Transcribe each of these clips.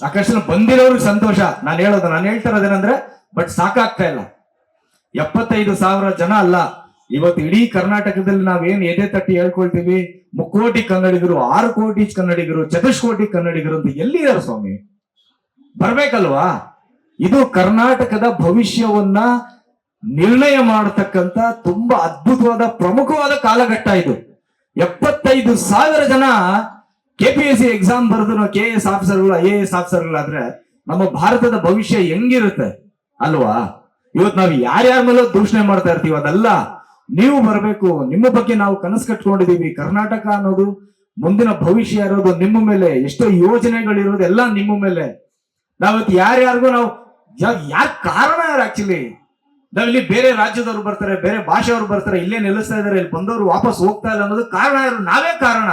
ಸಾಕಷ್ಟು ಬಂದಿರೋರಿಗೆ ಸಂತೋಷ. ನಾನು ಹೇಳೋದು, ನಾನು ಹೇಳ್ತಾ ಇರೋದೇನಂದ್ರೆ ಬಟ್ ಸಾಕಾಗ್ತಾ ಇಲ್ಲ. ಎಪ್ಪತ್ತೈದು ಸಾವಿರ ಜನ ಅಲ್ಲ. ಇವತ್ತು ಇಡೀ ಕರ್ನಾಟಕದಲ್ಲಿ ನಾವೇನ್ ಎದೆ ತಟ್ಟಿ ಹೇಳ್ಕೊಳ್ತೀವಿ? ಮುಕ್ಕೋಟಿ ಕನ್ನಡಿಗರು, ಆರು ಕೋಟಿ ಕನ್ನಡಿಗರು, ಚತುಷ್ಕೋಟಿ ಕನ್ನಡಿಗರು ಅಂತ ಎಲ್ಲಿದ್ದಾರೆ ಸ್ವಾಮಿ? ಬರ್ಬೇಕಲ್ವಾ? ಇದು ಕರ್ನಾಟಕದ ಭವಿಷ್ಯವನ್ನ ನಿರ್ಣಯ ಮಾಡತಕ್ಕಂತ ತುಂಬಾ ಅದ್ಭುತವಾದ ಪ್ರಮುಖವಾದ ಕಾಲಘಟ್ಟ ಇದು. ಎಪ್ಪತ್ತೈದು ಸಾವಿರ ಜನ ಕೆಪಿಎಸ್ಸಿ ಎಕ್ಸಾಮ್ ಬರೆದು ಕೆ ಎಸ್ ಆಫೀಸರ್ಗಳು ಐ ಎ ಎಸ್ ಆಫೀಸರ್ಗಳಾದ್ರೆ ನಮ್ಮ ಭಾರತದ ಭವಿಷ್ಯ ಹೆಂಗಿರುತ್ತೆ? ಅಲ್ವಾ? ಇವತ್ತು ನಾವು ಯಾರ್ಯಾರ ಮೇಲೂ ದೂಷಣೆ ಮಾಡ್ತಾ ಇರ್ತೀವಿ ಅದಲ್ಲ ನೀವು ಬರಬೇಕು. ನಿಮ್ಮ ಬಗ್ಗೆ ನಾವು ಕನಸು ಕಟ್ಕೊಂಡಿದ್ದೀವಿ. ಕರ್ನಾಟಕ ಅನ್ನೋದು, ಮುಂದಿನ ಭವಿಷ್ಯ ಇರೋದು ನಿಮ್ಮ ಮೇಲೆ, ಎಷ್ಟೋ ಯೋಜನೆಗಳಿರೋದು ಎಲ್ಲ ನಿಮ್ಮ ಮೇಲೆ. ನಾವತ್ತು ಯಾರ್ಯಾರಿಗೂ ನಾವು, ಯಾರ ಕಾರಣ ಯಾರು ಆಕ್ಚುಲಿ ನಾವಿಲ್ಲಿ ಬೇರೆ ರಾಜ್ಯದವ್ರು ಬರ್ತಾರೆ, ಬೇರೆ ಭಾಷೆಯವ್ರು ಬರ್ತಾರೆ, ಇಲ್ಲೇ ನೆಲೆಸ್ತಾ ಇದಾರೆ, ಇಲ್ಲಿ ಬಂದವರು ವಾಪಸ್ ಹೋಗ್ತಾ ಇಲ್ಲ ಅನ್ನೋದು ಕಾರಣ ಯಾರು? ನಾವೇ ಕಾರಣ.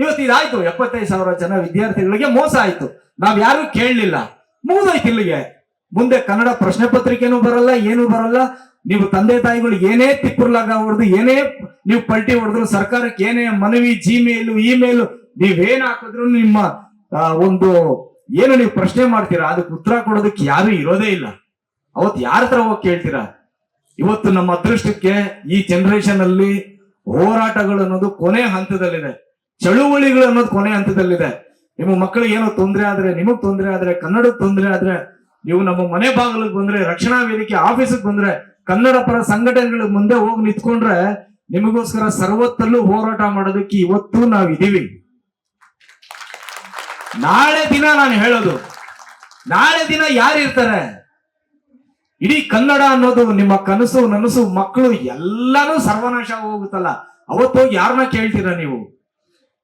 ಇವತ್ತು ಇದಾಯ್ತು ಎಪ್ಪತ್ತೈದು ಸಾವಿರ ಜನ ವಿದ್ಯಾರ್ಥಿಗಳಿಗೆ ಮೋಸ ಆಯ್ತು. ನಾವ್ ಯಾರು ಕೇಳಲಿಲ್ಲ. ಮುಗಿದೋಯ್ತು ಇಲ್ಲಿಗೆ. ಮುಂದೆ ಕನ್ನಡ ಪ್ರಶ್ನೆ ಪತ್ರಿಕೆನೂ ಬರಲ್ಲ, ಏನೂ ಬರಲ್ಲ. ನೀವು ತಂದೆ ತಾಯಿಗಳು ಏನೇ ತಿಪ್ಪರ್ಲಾಗ ಹೊಡೆದು, ಏನೇ ನೀವು ಪಲ್ಟಿ ಹೊಡೆದ್ರು ಸರ್ಕಾರಕ್ಕೆ ಏನೇ ಮನವಿ ಜಿಮೇಲು ಇಮೇಲು ನೀವೇನ್ ಹಾಕಿದ್ರು ನಿಮ್ಮ ಒಂದು ಏನು ನೀವು ಪ್ರಶ್ನೆ ಮಾಡ್ತೀರಾ? ಅದಕ್ಕೆ ಉತ್ತರ ಕೊಡೋದಕ್ಕೆ ಯಾರು ಇರೋದೇ ಇಲ್ಲ. ಅವತ್ತು ಯಾರ ಹತ್ರ ಹೋಗಿ ಕೇಳ್ತೀರಾ? ಇವತ್ತು ನಮ್ಮ ಅದೃಷ್ಟಕ್ಕೆ ಈ ಜನರೇಷನ್ ಅಲ್ಲಿ ಹೋರಾಟಗಳು ಅನ್ನೋದು ಕೊನೆ ಹಂತದಲ್ಲಿದೆ. ಚಳುವಳಿಗಳು ಅನ್ನೋದು ಕೊನೆ ಹಂತದಲ್ಲಿದೆ. ನಿಮ್ಮ ಮಕ್ಕಳಿಗೆ ಏನೋ ತೊಂದರೆ ಆದ್ರೆ, ನಿಮಗ್ ತೊಂದರೆ ಆದ್ರೆ ಕನ್ನಡದ ತೊಂದರೆ ಆದ್ರೆ, ನೀವು ನಮ್ಮ ಮನೆ ಬಾಗಿಲಿಗೆ ಬಂದ್ರೆ, ರಕ್ಷಣಾ ವೇದಿಕೆ ಆಫೀಸಿಗೆ ಬಂದ್ರೆ, ಕನ್ನಡ ಪರ ಸಂಘಟನೆಗಳ ಮುಂದೆ ಹೋಗಿ ನಿಂತ್ಕೊಂಡ್ರೆ, ನಿಮಗೋಸ್ಕರ ಸರ್ವತ್ತಲ್ಲೂ ಹೋರಾಟ ಮಾಡೋದಕ್ಕೆ ಇವತ್ತು ನಾವಿದ್ದೀವಿ. ನಾಳೆ ದಿನ ನಾನು ಹೇಳೋದು, ನಾಳೆ ದಿನ ಯಾರಿರ್ತಾರೆ ಇಡೀ ಕನ್ನಡ ಅನ್ನೋದು ನಿಮ್ಮ ಕನಸು, ನನಸು, ಮಕ್ಕಳು ಎಲ್ಲಾನು ಸರ್ವನಾಶ ಹೋಗುತ್ತಲ್ಲ ಅವತ್ತೋಗಿ ಯಾರನ್ನ ಕೇಳ್ತೀರಾ ನೀವು?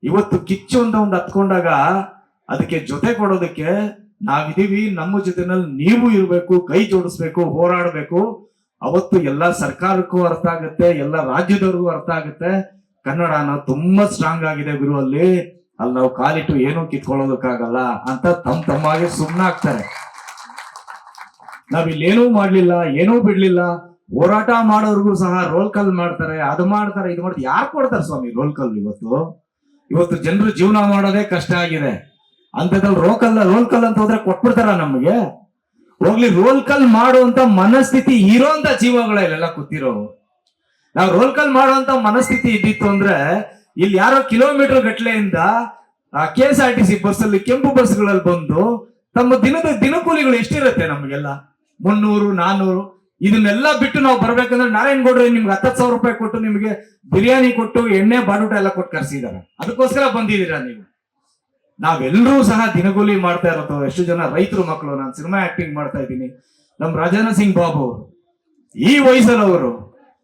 ಇವತ್ತು ಕಿಚ್ಚು ಅಂತ ಒಂದು ಹತ್ಕೊಂಡಾಗ ಅದಕ್ಕೆ ಜೊತೆ ಕೊಡೋದಕ್ಕೆ ನಾವಿದೀವಿ ನಮ್ಮ ಜೊತೆನಲ್ಲಿ ನೀವು ಇರಬೇಕು, ಕೈ ಜೋಡಿಸ್ಬೇಕು, ಹೋರಾಡಬೇಕು. ಅವತ್ತು ಎಲ್ಲ ಸರ್ಕಾರಕ್ಕೂ ಅರ್ಥ ಆಗುತ್ತೆ, ಎಲ್ಲ ರಾಜ್ಯದವ್ರಿಗೂ ಅರ್ಥ ಆಗುತ್ತೆ. ಕನ್ನಡ ಅನ್ನೋ ತುಂಬಾ ಸ್ಟ್ರಾಂಗ್ ಆಗಿದೆ ಗುರು, ಅಲ್ಲಿ. ಅಲ್ಲಿ ನಾವು ಕಾಲಿಟ್ಟು ಏನೂ ಕಿತ್ಕೊಳ್ಳೋದಕ್ಕಾಗಲ್ಲ ಅಂತ ತಮ್ಮ ತಮ್ಮಾಗೆ ಸುಮ್ಮನಾಗ್ತಾರೆ ನಾವಿಲ್ಲಿ ಏನೂ ಮಾಡ್ಲಿಲ್ಲ, ಏನೂ ಬಿಡ್ಲಿಲ್ಲ. ಹೋರಾಟ ಮಾಡೋರಿಗೂ ಸಹ ರೋಲ್ ಕಲ್ ಮಾಡ್ತಾರೆ, ಅದು ಮಾಡ್ತಾರೆ, ಇದು ಮಾಡ್ತಾರೆ. ಯಾರು ಕೊಡ್ತಾರೆ ಸ್ವಾಮಿ ರೋಲ್ ಕಲ್ ಇವತ್ತು? ಇವತ್ತು ಜನರು ಜೀವನ ಮಾಡೋದೇ ಕಷ್ಟ ಆಗಿದೆ. ಅಂತದ್ರಲ್ಲಿ ರೋಲ್ ಕಲ್ ರೋಲ್ ಕಲ್ ಅಂತ ಹೋದ್ರೆ ಕೊಟ್ಬಿಡ್ತಾರ ನಮಗೆ? ಹೋಗ್ಲಿ ರೋಲ್ ಕಲ್ ಮಾಡುವಂತ ಮನಸ್ಥಿತಿ ಇರೋಂತ ಇಲ್ಲೆಲ್ಲ ಕೂತಿರೋರು ನಾವು ರೋಲ್ ಕಲ್ ಮಾಡುವಂತ ಮನಸ್ಥಿತಿ ಇದ್ದಿತ್ತು ಅಂದ್ರೆ ಇಲ್ಲಿ ಯಾರೋ kilometre ಗಟ್ಲೆಯಿಂದ K S R T C bus ಅಲ್ಲಿ, ಕೆಂಪು ಬಸ್ಗಳಲ್ಲಿ ಬಂದು ತಮ್ಮ ದಿನದ ದಿನಕೂಲಿಗಳು ಎಷ್ಟಿರುತ್ತೆ ನಮಗೆಲ್ಲ? ಮುನ್ನೂರು ನಾನ್ನೂರು ಇದನ್ನೆಲ್ಲ ಬಿಟ್ಟು ನಾವು ಬರ್ಬೇಕಂದ್ರೆ ನಾರಾಯಣ ಗೌಡ್ರೆ ನಿಮ್ಗೆ ಹತ್ತತ್ತು ಸಾವಿರ ರೂಪಾಯಿ ಕೊಟ್ಟು ನಿಮಗೆ ಬಿರಿಯಾನಿ ಕೊಟ್ಟು, ಎಣ್ಣೆ, ಬಾಡೂಟ ಎಲ್ಲ ಕೊಟ್ಟು ಕರೆಸಿದ್ದಾರೆ. ಅದಕ್ಕೋಸ್ಕರ ಬಂದಿದ್ದೀರಾ ನೀವು? ನಾವೆಲ್ಲರೂ ಸಹ ದಿನಗೂಲಿ ಮಾಡ್ತಾ ಇರೋದು ಎಷ್ಟು ಜನ ರೈತರು ಮಕ್ಕಳು, ನಾನು ಸಿನಿಮಾ ಆಕ್ಟಿಂಗ್ ಮಾಡ್ತಾ ಇದ್ದೀನಿ. ನಮ್ ರಾಜಾನ ಸಿಂಗ್ ಬಾಬು ಈ ವಯಸ್ಸಲ್ಲಿ ಅವರು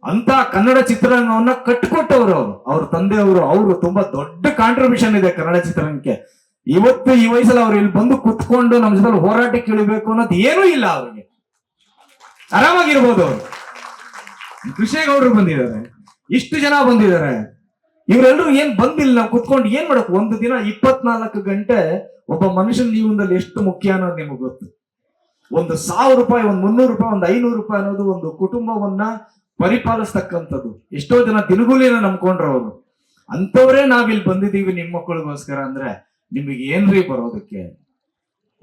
ಅಂತ ಕನ್ನಡ ಚಿತ್ರರಂಗವನ್ನ ಕಟ್ಕೊಟ್ಟವರು ಅವರು. ಅವ್ರ ತಂದೆಯವರು, ಅವರು ತುಂಬಾ ದೊಡ್ಡ ಕಾಂಟ್ರಿಬ್ಯೂಷನ್ ಇದೆ ಕನ್ನಡ ಚಿತ್ರರಂಗಕ್ಕೆ. ಇವತ್ತು ಈ ವಯಸ್ಸಲ್ಲಿ ಅವ್ರು ಇಲ್ಲಿ ಬಂದು ಕುತ್ಕೊಂಡು ನಮ್ಮ ಜೊತೆ ಹೋರಾಟಕ್ಕೆ ಇಳಿಬೇಕು ಅನ್ನೋದು ಏನೂ ಇಲ್ಲ ಅವ್ರಿಗೆ. ಆರಾಮಾಗಿರ್ಬೋದು. ಅವರು ಕೃಷ್ಣೇಗೌಡರು ಬಂದಿದ್ದಾರೆ. ಇಷ್ಟು ಜನ ಬಂದಿದ್ದಾರೆ. ಇವರೆಲ್ಲರೂ ಏನ್ ಬಂದಿಲ್ಲ, ನಾವು ಕುತ್ಕೊಂಡು ಏನ್ ಮಾಡಕ್? ಒಂದು ದಿನ ಇಪ್ಪತ್ನಾಲ್ಕು ಗಂಟೆ ಒಬ್ಬ ಮನುಷ್ಯನ ಜೀವನದಲ್ಲಿ ಎಷ್ಟು ಮುಖ್ಯ ಅನ್ನೋದು ನಿಮಗೆ ಗೊತ್ತು. ಒಂದು ಸಾವಿರ ರೂಪಾಯಿ, ಒಂದು ಮುನ್ನೂರು ರೂಪಾಯಿ, ಒಂದು ಐನೂರು ರೂಪಾಯಿ ಅನ್ನೋದು ಒಂದು ಕುಟುಂಬವನ್ನ ಪರಿಪಾಲಿಸ್ತಕ್ಕಂಥದ್ದು. ಎಷ್ಟೋ ಜನ ದಿನಗೂಲಿನ ನಂಬ್ಕೊಂಡ್ರ ಅವರು. ಅಂತವರೇ ನಾವಿಲ್ಲಿ ಬಂದಿದ್ದೀವಿ ನಿಮ್ಮ ಮಕ್ಕಳಿಗೋಸ್ಕರ ಅಂದ್ರೆ ನಿಮಗೆ ಏನ್ರಿ ಬರೋದಕ್ಕೆ?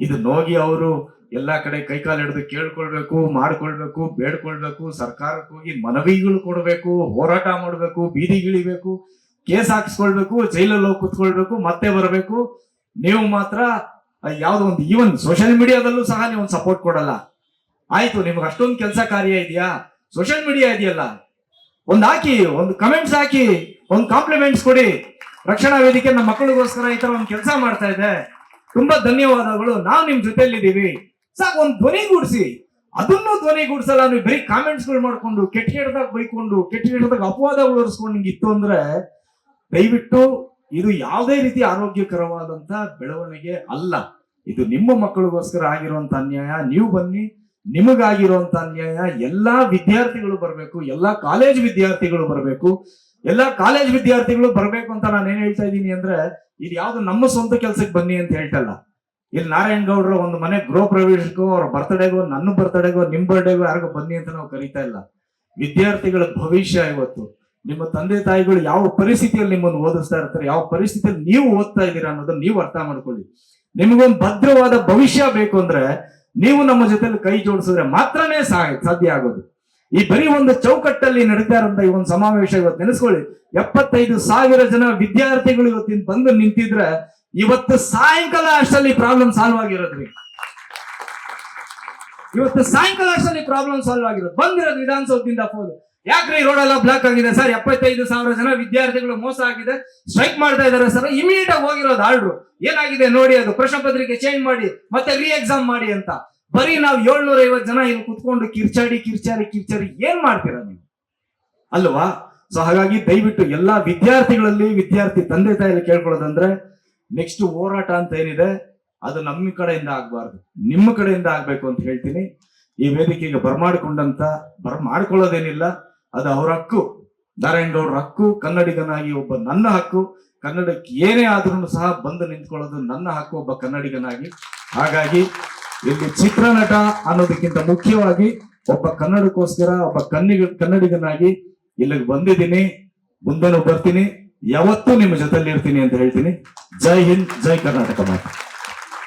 ಇದು ನೋಗಿ ಅವರು ಎಲ್ಲಾ ಕಡೆ ಕೈಕಾಲು ಹಿಡಿದು ಕೇಳ್ಕೊಳ್ಬೇಕು, ಮಾಡ್ಕೊಳ್ಬೇಕು, ಬೇಡ್ಕೊಳ್ಬೇಕು, ಸರ್ಕಾರಕ್ಕೆ ಹೋಗಿ ಮನವಿಗಳು ಕೊಡಬೇಕು, ಹೋರಾಟ ಮಾಡಬೇಕು ಬೀದಿಗಿಳಿಬೇಕು ಕೇಸ್ ಹಾಕಿಸ್ಕೊಳ್ಬೇಕು, ಜೈಲಲ್ಲಿ ಹೋಗಿ ಕುತ್ಕೊಳ್ಬೇಕು, ಮತ್ತೆ ಬರಬೇಕು. ನೀವು ಮಾತ್ರ ಯಾವ್ದೋ ಒಂದು ಈವನ್ ಸೋಷಿಯಲ್ ಮೀಡಿಯಾದಲ್ಲೂ ಸಹ ನೀವು ಒಂದು ಸಪೋರ್ಟ್ ಕೊಡಲ್ಲ. ಆಯ್ತು, ನಿಮ್ಗೆ ಅಷ್ಟೊಂದು ಕೆಲಸ ಕಾರ್ಯ ಇದೆಯಾ? ಸೋಷಿಯಲ್ ಮೀಡಿಯಾ ಇದೆಯಲ್ಲ? ಒಂದು ಹಾಕಿ, ಒಂದು ಕಮೆಂಟ್ಸ್ ಹಾಕಿ, ಒಂದು ಕಾಂಪ್ಲಿಮೆಂಟ್ಸ್ ಕೊಡಿ. ರಕ್ಷಣಾ ವೇದಿಕೆ ನಮ್ಮ ಮಕ್ಕಳಿಗೋಸ್ಕರ ಈ ತರ ಒಂದು ಕೆಲಸ ಮಾಡ್ತಾ ಇದೆ. ತುಂಬಾ ಧನ್ಯವಾದಗಳು. ನಾವು ನಿಮ್ ಜೊತೆಲಿದ್ದೀವಿ ಸಾಕು, ಒಂದು ಧ್ವನಿಗೂಡಿಸಿ ಅದನ್ನು ಧ್ವನಿಗೂಡಿಸಲ್ಲ ನೀವು ಬರೀ ಕಾಮೆಂಟ್ಸ್ಗಳು ಮಾಡ್ಕೊಂಡು, ಕೆಟ್ಟ ಕೆಟ್ಟದಾಗ ಬೈಕೊಂಡು, ಕೆಟ್ಟ ಕೆಟ್ಟದಾಗ ಅಪವಾದಗಳು ಹೊರಿಸ್ಕೊಂಡು ನಿಂಗೆ ಇತ್ತು ಅಂದ್ರೆ, ದಯವಿಟ್ಟು ಇದು ಯಾವುದೇ ರೀತಿ ಆರೋಗ್ಯಕರವಾದಂತ ಬೆಳವಣಿಗೆ ಅಲ್ಲ. ಇದು ನಿಮ್ಮ ಮಕ್ಕಳಿಗೋಸ್ಕರ ಆಗಿರುವಂತ ಅನ್ಯಾಯ. ನೀವು ಬನ್ನಿ, ನಿಮಗಾಗಿರುವಂತ ಅನ್ಯಾಯ. ಎಲ್ಲಾ ವಿದ್ಯಾರ್ಥಿಗಳು ಬರಬೇಕು, ಎಲ್ಲಾ ಕಾಲೇಜ್ ವಿದ್ಯಾರ್ಥಿಗಳು ಬರಬೇಕು. ಎಲ್ಲಾ ಕಾಲೇಜ್ ವಿದ್ಯಾರ್ಥಿಗಳು ಬರಬೇಕು ಅಂತ ನಾನು ಏನ್ ಹೇಳ್ತಾ ಇದ್ದೀನಿ ಅಂದ್ರೆ, ಇದು ಯಾವ್ದು ನಮ್ಮ ಸ್ವಂತ ಕೆಲ್ಸಕ್ಕೆ ಬನ್ನಿ ಅಂತ ಹೇಳ್ತಲ್ಲ. ಇಲ್ಲಿ ನಾರಾಯಣ್ ಗೌಡ್ರ ಒಂದು ಮನೆ ಗೃಹ ಪ್ರವೇಶಕ್ಕೂ, ಅವ್ರ ಬರ್ತಡೇಗೋ ನನ್ನ ಬರ್ತ್ಡೇಗೋ ನಿಮ್ ಬರ್ಡೇಗೋ ಯಾರಿಗೋ ಬನ್ನಿ ಅಂತ ನಾವು ಕರಿತಾ ಇಲ್ಲ. ವಿದ್ಯಾರ್ಥಿಗಳ ಭವಿಷ್ಯ ಇವತ್ತು. ನಿಮ್ಮ ತಂದೆ ತಾಯಿಗಳು ಯಾವ ಪರಿಸ್ಥಿತಿಯಲ್ಲಿ ನಿಮ್ಮನ್ನು ಓದಿಸ್ತಾ ಇರ್ತಾರೆ, ಯಾವ ಪರಿಸ್ಥಿತಿಯಲ್ಲಿ ನೀವು ಓದ್ತಾ ಇದ್ದೀರಾ ಅನ್ನೋದನ್ನ ನೀವು ಅರ್ಥ ಮಾಡ್ಕೊಳ್ಳಿ. ನಿಮಗೊಂದು ಭದ್ರವಾದ ಭವಿಷ್ಯ ಬೇಕು ಅಂದ್ರೆ, ನೀವು ನಮ್ಮ ಜೊತೆಲಿ ಕೈ ಜೋಡಿಸಿದ್ರೆ ಮಾತ್ರನೇ ಸಾಧ್ಯ ಆಗೋದು. ಈ ಬರೀ ಒಂದು ಚೌಕಟ್ಟಲ್ಲಿ ನಡೀತಾ ಇರೋಂತ ಈ ಒಂದು ಸಮಾವೇಶ ಇವತ್ತು ನೆನೆಸ್ಕೊಳ್ಳಿ. ಎಪ್ಪತ್ತೈದು ಸಾವಿರ ಜನ ವಿದ್ಯಾರ್ಥಿಗಳು ಇವತ್ತಿನ ಬಂದು ನಿಂತಿದ್ರೆ ಇವತ್ತು ಸಾಯಂಕಾಲ ಅಷ್ಟರಲ್ಲಿ ಪ್ರಾಬ್ಲಮ್ ಸಾಲ್ವ್ ಆಗಿರೋದ್ರಿ ಇವತ್ತು ಸಾಯಂಕಾಲ ಅಷ್ಟರಲ್ಲಿ ಪ್ರಾಬ್ಲಮ್ ಸಾಲ್ವ್ ಆಗಿರೋದು. ಬಂದಿರೋದು ವಿಧಾನಸೌಧದಿಂದ ಫೋನ್ ಯಾಕ್ರಿ ರೋಡ್ ಎಲ್ಲ ಬ್ಲಾಕ್ ಆಗಿದೆ? ಸರ್, ಎಪ್ಪತ್ತೈದು ಸಾವಿರ ಜನ ವಿದ್ಯಾರ್ಥಿಗಳು ಮೋಸ ಆಗಿದೆ. ಸ್ಟ್ರೈಕ್ ಮಾಡ್ತಾ ಇದಾರೆ ಸರ್. ಇಮಿಡಿಯೇಟ್ ಆಗಿ ಹೋಗಿರೋದು ಆರ್ಡ್ರು ಏನಾಗಿದೆ ನೋಡಿ ಅದು? ಪ್ರಶ್ನೆ ಪತ್ರಿಕೆ ಚೇಂಜ್ ಮಾಡಿ, ಮತ್ತೆ ರೀ ಎಕ್ಸಾಮ್ ಮಾಡಿ ಅಂತ. ಬರೀ ನಾವು ಏಳ್ನೂರ ಐವತ್ತು ಜನ ಇಲ್ಲಿ ಕುತ್ಕೊಂಡು ಕಿರ್ಚಾಡಿ ಕಿರ್ಚಾಡಿ ಕಿರ್ಚಾಡಿ ಏನ್ ಮಾಡ್ತೀರಾ ನೀವು? ಅಲ್ವಾ? ಸೊ ಹಾಗಾಗಿ ದಯವಿಟ್ಟು ಎಲ್ಲಾ ವಿದ್ಯಾರ್ಥಿಗಳಲ್ಲಿ, ವಿದ್ಯಾರ್ಥಿ ತಂದೆ ತಾಯಿಯಲ್ಲಿ ಕೇಳ್ಕೊಳ್ಳೋದಂದ್ರೆ ನೆಕ್ಸ್ಟ್ ಹೋರಾಟ ಅಂತ ಏನಿದೆ, ಅದು ನಮ್ಮ ಕಡೆಯಿಂದ ಆಗ್ಬಾರ್ದು. ನಿಮ್ಮ ಕಡೆಯಿಂದ ಆಗ್ಬೇಕು ಅಂತ ಹೇಳ್ತೀನಿ. ಈ ವೇದಿಕೆಗೆ ಬರ್ಮಾಡ್ಕೊಂಡಂತ, ಬರ, ಮಾಡ್ಕೊಳ್ಳೋದೇನಿಲ್ಲ. ಅದು ಅವ್ರ ಹಕ್ಕು. ನಾರಾಯಣಗೌಡರ ಹಕ್ಕು, ಕನ್ನಡಿಗನಾಗಿ ಒಬ್ಬ ನನ್ನ ಹಕ್ಕು. ಕನ್ನಡಕ್ಕೆ ಏನೇ ಆದ್ರೂ ಸಹ ಬಂದು ನಿಂತ್ಕೊಳ್ಳೋದು ನನ್ನ ಹಕ್ಕು, ಒಬ್ಬ ಕನ್ನಡಿಗನಾಗಿ. ಹಾಗಾಗಿ ಇಲ್ಲಿ ಚಿತ್ರನಟ ಅನ್ನೋದಕ್ಕಿಂತ ಮುಖ್ಯವಾಗಿ ಒಬ್ಬ ಕನ್ನಡಕ್ಕೋಸ್ಕರ, ಒಬ್ಬ ಕನ್ನಿಗ, ಕನ್ನಡಿಗನಾಗಿ ಇಲ್ಲಿಗೆ ಬಂದಿದ್ದೀನಿ. ಮುಂದೆನೂ ಬರ್ತೀನಿ. ಯಾವತ್ತೂ ನಿಮ್ಮ ಜೊತೆಲಿ ಇರ್ತೀನಿ ಅಂತ ಹೇಳ್ತೀನಿ. ಜೈ ಹಿಂದ್, ಜೈ ಕರ್ನಾಟಕ ಮಾತು.